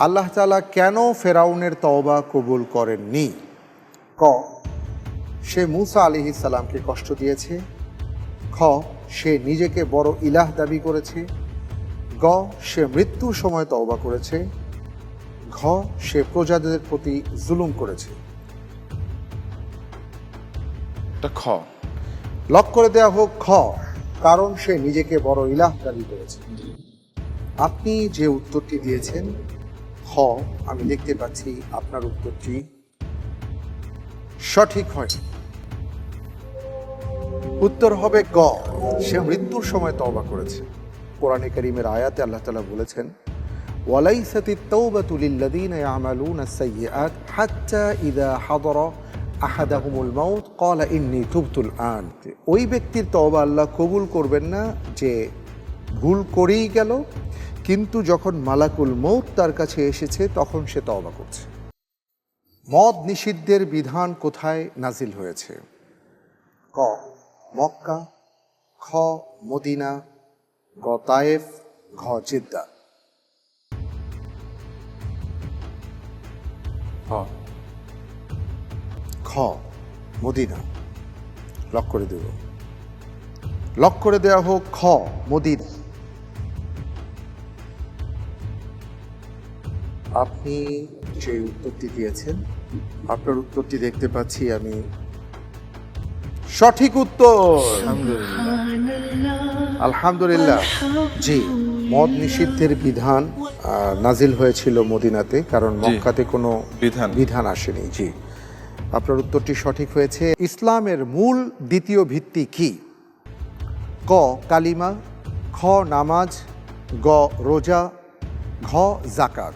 আল্লাহ তালা কেন ফেরাউনের তওবা কবুল করেননি? ক সে মুসা আলি সালামকে কষ্ট দিয়েছে। খ সে নিজেকে বড় ইলাহ দাবি করেছে। গ সে মৃত্যুর সময় তওবা করেছে। ঘ সে প্রজাদের প্রতি জুলুম করেছে। খ। লক করে দেওয়া হোক খ কারণ সে নিজেকে বড় ইলাহ দাবি করেছে। আপনি যে উত্তরটি দিয়েছেন খ আমি দেখতে পাচ্ছি আপনার উত্তরটি সঠিক হয় উত্তর হবে গ সে মৃত্যুর সময় তওবা করেছে কোরআনে কারিমের আয়াতে আল্লাহ তাআলা বলেছেন وليست التوبة للذين يعملون السيئات حتى إذا حضر أحدهم الموت قال إني تبت الآن ওই ব্যক্তির তওবা আল্লাহ কবুল করবেন না যে ভুল করেই গেল কিন্তু যখন মালাকুল মৌত তার কাছে এসেছে, তখন সে তওবা করছে। মদ নিষিদ্ধের বিধান কোথায় নাজিল হয়েছে? ক, মক্কা, খ, মদিনা, গ, তায়েফ, ঘ, জিদ্দা। খ, মদিনা। লক করে দেব। লক করে দেওয়া হোক, খ, মদিনা। আপনি যে উত্তরটি দিয়েছেন আপনার উত্তরটি দেখতে পাচ্ছি আমি। সঠিক উত্তর! আলহামদুলিল্লাহ। জি মদ নিষিদ্ধের বিধান নাজিল হয়েছিল মদিনাতে কারণ মক্কাতে কোনো বিধান। বিধান আসেনি জি। আপনার উত্তরটি সঠিক হয়েছে। ইসলামের মূল দ্বিতীয় ভিত্তি কি? ক কালিমা খ নামাজ গ রোজা ঘ জাকাত